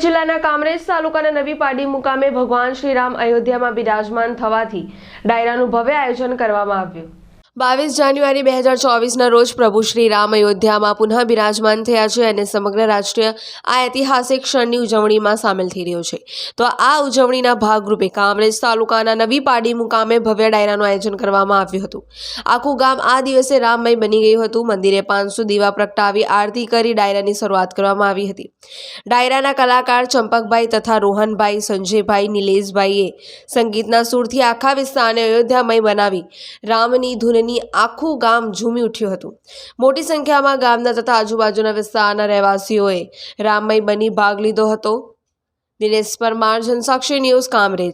જિલ્લાના કામરેજ તાલુકાના નવી પાડી મુકામે ભગવાન શ્રીરામ અયોધ્યામાં બિરાજમાન થવાથી ડાયરાનું ભવ્ય આયોજન કરવામાં આવ્યું. બાવીસ જાન્યુઆરી બે હજાર ચોવીસના રોજ પ્રભુ શ્રી રામ અયોધ્યામાં પુનઃ બિરાજમાન થયા છે અને સમગ્ર રાષ્ટ્રીય આ ઐતિહાસિક ક્ષણની ઉજવણીમાં સામેલ થઈ રહ્યો છે. તો આ ઉજવણીના ભાગરૂપે કામરેજ તાલુકાના નવી પાડી મુકામે ભવ્ય ડાયરાનું આયોજન કરવામાં આવ્યું હતું. આખું ગામ આ દિવસે રામમય બની ગયું હતું. મંદિરે પાંચસો દીવા પ્રગટાવી આરતી કરી ડાયરાની શરૂઆત કરવામાં આવી હતી. ડાયરાના કલાકાર ચંપકભાઈ તથા રોહનભાઈ, સંજયભાઈ, નિલેશભાઈએ સંગીતના સૂરથી આખા વિસ્તારને અયોધ્યામય બનાવી રામની ધૂનની આખું ગામ ઝૂમી ઉઠ્યું હતું. મોટી સંખ્યામાં ગામના તથા આજુબાજુના વિસ્તારના રહેવાસીઓએ રામમય બની ભાગ લીધો હતો. દિનેશ પરમાર, જનસાક્ષી ન્યૂઝ કામરેજ.